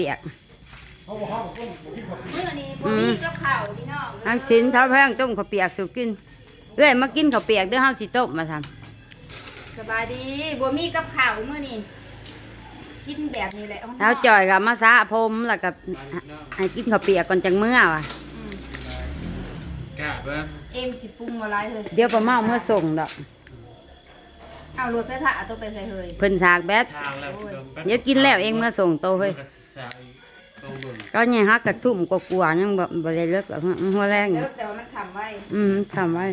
เปียกเขาบอกเขาบอกต้มบอกกินผักมื้อนี้บ่มีกับข้าวพี่น้องทั้งชิ้นเท้าแพงต้มข้าวเปียกสุกินเอ้ยมากินข้าวเปียกเด้วยเฮาสิต้มมาทสบายดีบ่มีกับข้าวมื้อนี้กินแบบนี้แหละำเท้าจ่อยกับมาสระผมแล้วก็ให้กินข้าวเปียกก่อนจังเมื่อว่ะอืมกะเบิ้งเอ็มสิปรุงบ่หลายเฮ้ยเดี๋ยวป้าเมาเมื่อส่งดอกเอารถไปผ่าตัวไปใส่เฮ้ยเพิ่นสากแบดทางแล้วเดี๋ยวกินแล้วเองเมื่อส่งโตเฮ้ย สายตรงเบิ่งก็เนี่ยฮักกระทุ่มกลัวๆยังบ่บ่ได้เลิกหรอกหัวแรงเลิกแต่ว่ามันขำไว้อืมทำไว้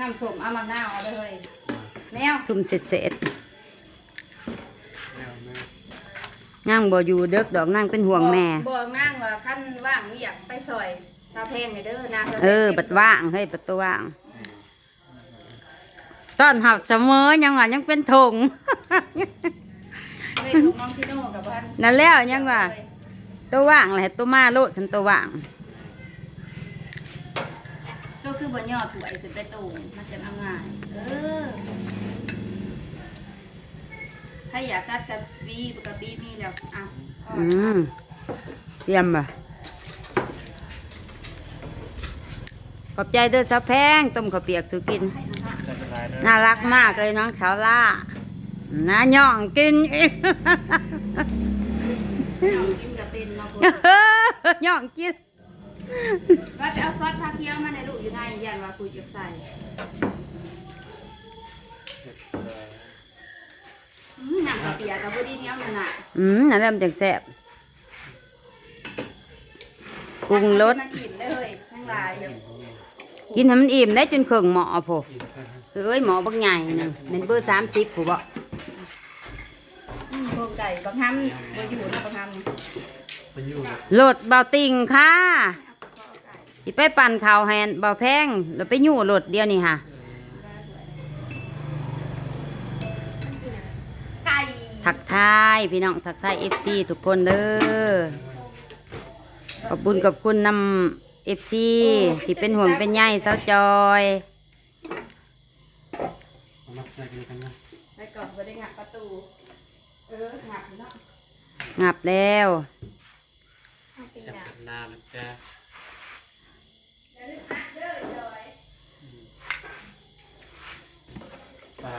น้ำส้มเอามะนาวเอาไปเฮ้ยแมวทุ่มเสร็จแนวแม่ๆนั่งบ่อยู่เด็กดอกนั่งเป็นห่วงแม่ บ่ง่างว่าคันว่างอยากไปซอยซาเพงนี่เด้อนะเออ บัดว่างเฮ้ยประตูว่างตอนหับเสมอยังว่ายังเป็นถง เฮ้ยของน้องซิโน่กับบ้านนั่นแล้วยังว่า ตัวว่างแหละตัวมาโลดทันตัวว่าง ก็คือบ่ย่อถวยขึ้นไปตูงมันจะเอาง่ายเออถ้าอยากกัดกับบีบกับบีบนี่แล้วอะอืมเตรียมบ่ขอบใจเด้อสะแพงต้มข้าวเปียกสุกินจะเป็นไรเด้อน่ารักมากเลยน้องขาวล่า น่าหย่องกินอีกกินกับเป็นมาคุณย่องกินว่าไปเอาซอสผักเคี้ยวมาในลูกอยู่ในยันว่ากูจะใส่อืมน้ำกะเปียกับบุดีเนี้ยมันอะอืมนั่นแหละมันจังแซ่บปรุงรสกินให้มันอิ่มได้จนเครื่องหมอพอเอ้ยหมอบักใหญ่นึงเป็นเบอร์สามสิบผู้บอื มพวกไก่บางคำบ่อยู่นะบางคำนี่มันอยู่โหลดเบาติงค่ะสิไปปั่นข้าวแหนเบาแพงแล้วไปยู่โหลดเดียวนี่ค่ะ ไก่ทักทายพี่น้องทักทายเอฟซีทุกคนเด้อขอบคุญขอบคุณนำเอฟซีที่เป็นห่วงเป็นใยสาวจอยเอามาใส่กันกันนะ ไปก่อนบ่ได้งัดประตู เอองัดเนาะงับแล้วแซ่บหน้านะจ๊ะปลา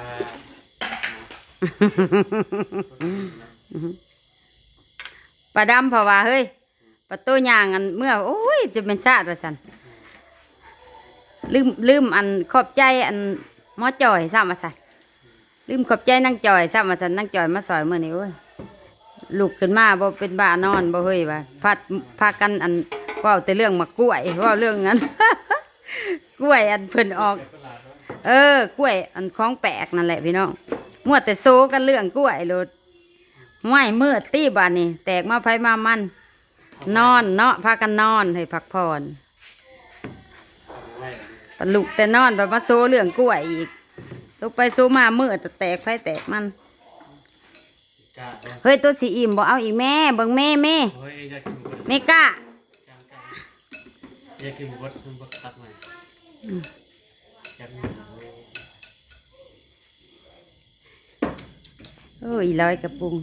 ปลาดำเพราะว่าเฮ้ยประตูย่างอันเมื่อโอ้ยจะเป็นชาติว่าสันลืมลืมอันขอบใจอันหมอจอยซ้ำมาสัน ลืมขอบใจนั่งจอยซ้ำมาสันนั่งจอยมาสอยเมื่อนี้โอ้ยลุกขึ้นมาบ่เป็นบ้านอนบ่เฮ้ยว่าพัดพากันอันเว้าแต่เรื่องมากล้วยเว้าเรื่องนั้น กล้วยอันเพิ่นออก เออกล้วยอันของแปลกนั่นแหละพี่น้องมัวแต่โซกันเรื่องกล้วยโลดไม่เมืดตีบานนี่แตกมาไผมามัน นอนเนาะพากันนอนให้พักผ่อนไว้ปลุกแต่นอนแบบมาโซเรื่องกล้วยอีก ตกไปโซมามืดแตกไผแตกมันกะเด้อเฮ้ยตัวสีอิ่มบอกเอาอีกแม่เบิ่งแม่แม่เฮ้ยอยากกินบดแม่กล้าจางกันอยากกินบดซุปบดตักหน่อยจับหน่อยโอ้ยอีลอยกระปุง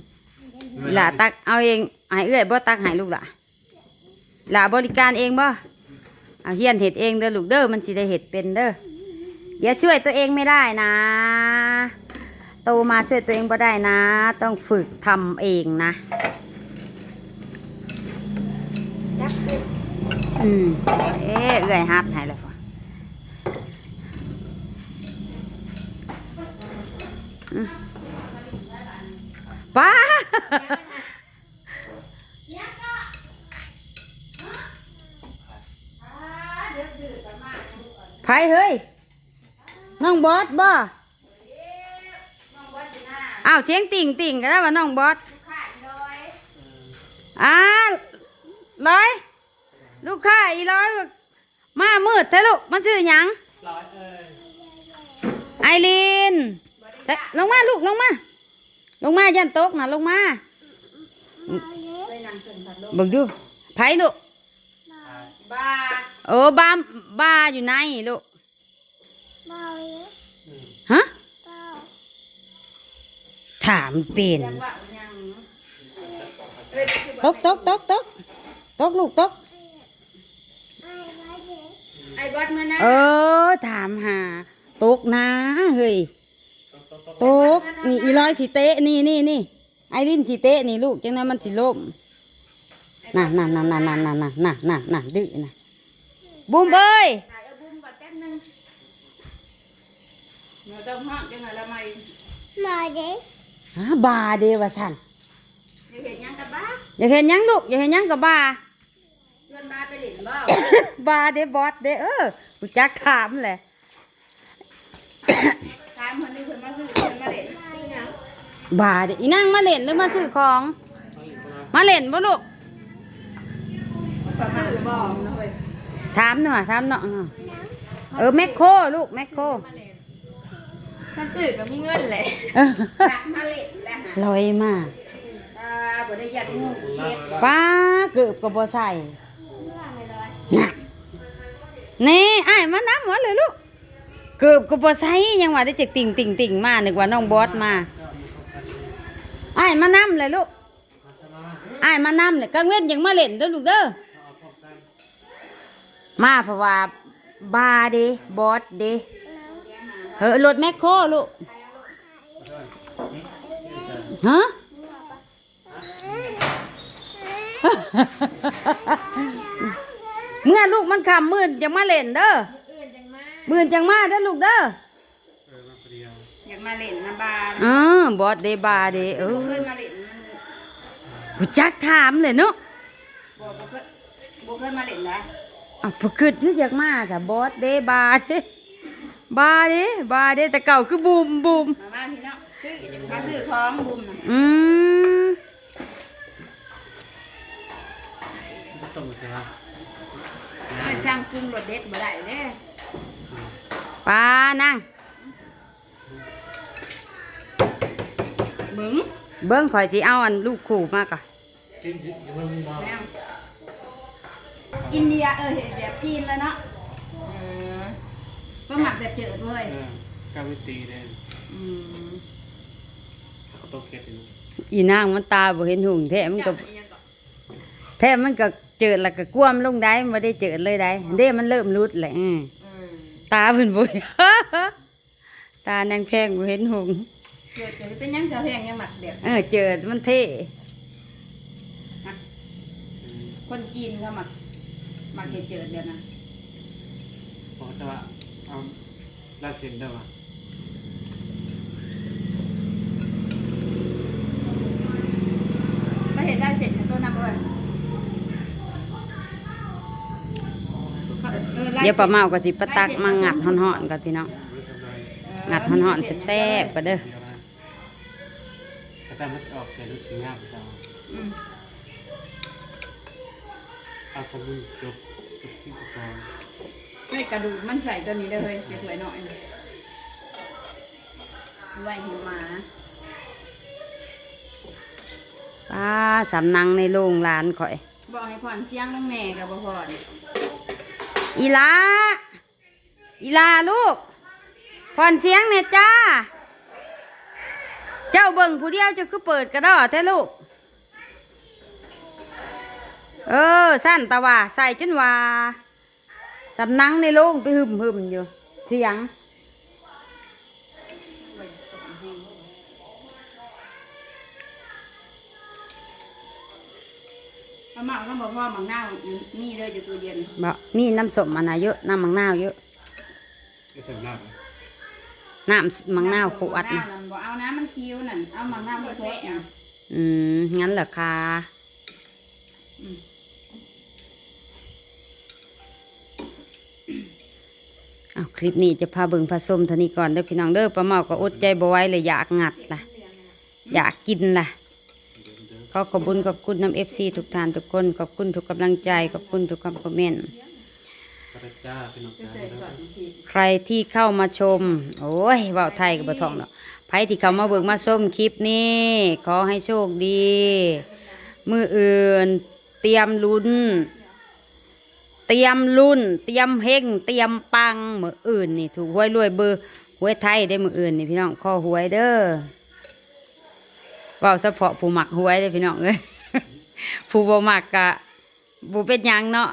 อีหล่าตักเอาเองให้เอื้อยบ่ตักให้ลูกหล่ะหล่าบริการเองบ่เอาเฮียนเห็ดเองเด้อลูกเด้อมันสิได้เห็ดเป็นเด้อ เดี๋ยวช่วยตัวเองไม่ได้นะ โตมาช่วยตัวเองบ่ได้นะ ต้องฝึกทำเองนะอืมเอ๊ะเอื้อยฮัดให้เลยป้าไผเฮ้ย น้องบอสบ่อ้าวเสียงติ่งติ่งก็ได้ว่าน้องบอสขาดเลยอ่าร้อย ลูกค้าอีร้อยบอกมามืดแท้ลูกมันชื่อหยังร้อยเอ้ยไอรีนแต่ลงมาลูกลงมาลงมายันตกนะลงมาไปนั่งเกินพัดลมเบิ่งดูไผลูกบ้าโอ้บ้าบ้าอยู่ในลูก ฮะถามเป็นจังหวะเนี่ยตกตกตกตกตกลูกตกไอ้บอสมานะเออ ถามหาตกนะเฮ้ยตกนี่อีร้อยสิเตะนี่นี่นี่ไอรินสิเตะนี่ลูกจังนั้นมันสิล่มน่ะน่ะน่ะน่ะน่ะน่ะน่ะน่ะน่ะน่ะดื้อน่ะบุ้มเอ้ย ถ่ายเอาบุ้มก่อนแป๊บนึง เดี๋ยวต้องห้องจังหวะละไม่หาบาเดวะสันเดี๋ยวเห็นยังกับบ้าอย่าเห็นหยังลูกอย่าเห็นหยังกับบาเพื่อนบ้าไปหลินบ่บาเดบอสเดเออกูจักถามแหละถามคนนี้เพิ่นมาซื้อเพิ่นมาเล่นซื้อหยังบาเดอีนั่งมาเล่นหรือมาซื้อของ มาเล่นบ่ลูกเพิ่นซื้อบ่นะเว้ยถามหน่อยถามหน่อยเออแมคโครลูกแมคโคร ถ้าซื้อก็มีเงินแหละเออจักมาเล่นแล้วหาลอยมากตาบ่ได้ยัดงูเฮ็ดป้าเกือบก็บ่ใส่น่ะนี่อ้ายมาน้ำหมดเลยลูกเกือบก็บ่ใส่ยังว่าได้จะติ่งติ่งติ่งมานึกว่าน้องบอสมาอ้ายมาน้ำเลยลูกอ้ายมาน้ำเลยกังเว้นยังมาเล่นเด้อลูกเด้อมาเพราะว่าบาเดบอสเด เฮ้อรถแมคโครลูกฮะเมื่อลูกมันคำมื่นจังมาเล่นเด้อมื่นจังมาเด้อลูกเด้อเออมาคนเดียวอยากมาเล่นน้ำบาอ๋อบอสเดบาเดเออบ่เคยมาเล่นมันกูจักถามเลยเนาะบ่บ่เคยบ่เคยมาเล่นนะอะพอคิดนึกอยากมาจ้ะบอสเดบาเด บาเดบาเดแต่เก่าคือบูมบูมมาบ้านพี่น้องซื้อมาซื้อของบุ่มน่ะอืมก็ต้องใช่ไหมเอ้ยสร้างกรุงรถเด็ดบ่ได้เด้ปานั่งมึงเบิ้งข่อยสิเอาอันลูกขู่มาก่อนกินยังไม่มึงมาแมวอินเดียเออเห็นแบบจีนแล้วเนาะเออ ก็หมักแบบเจิดเว้ยเออกาวิตีเลยอืมเขาต้องเก็บอยู่อีนางมันตาบ่เห็นหุ่งแท้มันก็เจ้าอิหยังก็แท้มันก็เจิดแล้วก็กวมลงได้ไม่ได้เจิดเลยได้เด้มันเริ่มรุดแหละอืมเออตาเพิ่นบ่ ตานางแพงบ่เห็นหงส์เจิดเจิดเป็นหยังเจ้าแพงยังหมักแบบเออเจิดมันเท่คนจีนเขาหมักหมักเห็ดเจิดเดี๋ยวนะบอกจะว่า เอาลาเซ็นได้ป่ะมาเห็ดได้เสร็จตัวน้ำเลยออไล่เดี๋ยวป้าเมาก็สิปะตักมางัดฮ้อนๆกันพี่น้องไม่สบายงัดฮ้อนๆแซ่บๆก็เด้อกระจายมันออกเสียลูกชิ้นง่ายกระจายอืม เอาสมุนจบจบที่ก่อน เฮ้ยกระดูกมันใส่ตัวนี้ได้เลยเสียถวยหน่อยไว้เห็นหมาป้าสำนังในโรงหลานข่อย บอกให้ผ่อนเสียงลงแม่กับบ่ผ่อนอีลาอีลาลูกพรเสียงเนี่ยจ้า เจ้าเบิ่งผู้เดียวเจะคือเปิดกระดอแท้ลูก เออ สั้นตะว่าใส่จนว่า สำนังในโรงไปหึมหึมๆอยู่ เสียง มาหมักต้องบอกพ่อหมักหน้านี่เลยอยู่ตัวเย็นบอกนี่น้ำส้มมันนะเยอะ น้ำมังนาวเยอะ ก็เสริมหน้าไปน้ำมังนาวขวดนะนะบอกเอาน้ำมันคิ้วนั่น เอาหมักหน้ามาแทะอะ อืม งั้นเหรอคะ เอาคลิปนี้จะพาเบิ่งผสมเท่านี้ก่อนเด้อพี่น้องเด้อป้าเมาก็อดใจบ่ไหวเลยอยากงัดล่ะ อยากกินล่ะขอขอบคุญขอบคุณน้ำเอฟซีทุกท่านทุกคนขอบคุณทุกกำลังใจขอบคุณทุกคำคอมเมนต์ใครที่เข้ามาชม โอ้ยเว่าไทยกับบะทองเนาะใครที่เข้ามาเบิ่งมาชมคลิปนี้ขอให้โชคดี มืออื่นเตรียมลุ้น เตรียมรุ่น เตรียมเฮงเตรียมปังมืออื่นนี่ถูกหวยรวยเบอร์หวยไทยได้มืออื่นนี่พี่น้องข้อหวยเด้อว่าเฉพาะผู้หมักหวยได้พี่น้องเลยผู้บหมักกะบูเป็นยังเนาะ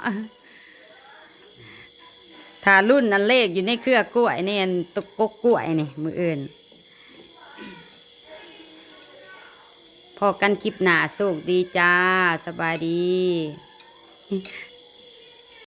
ถ้ารุ่นนั้นเลขอยู่ในเครือกล้วยเนี่ยตุกกกล้วยนี่มืออื่นพอกันคลิปหนาสุกดีจ้า สบายดี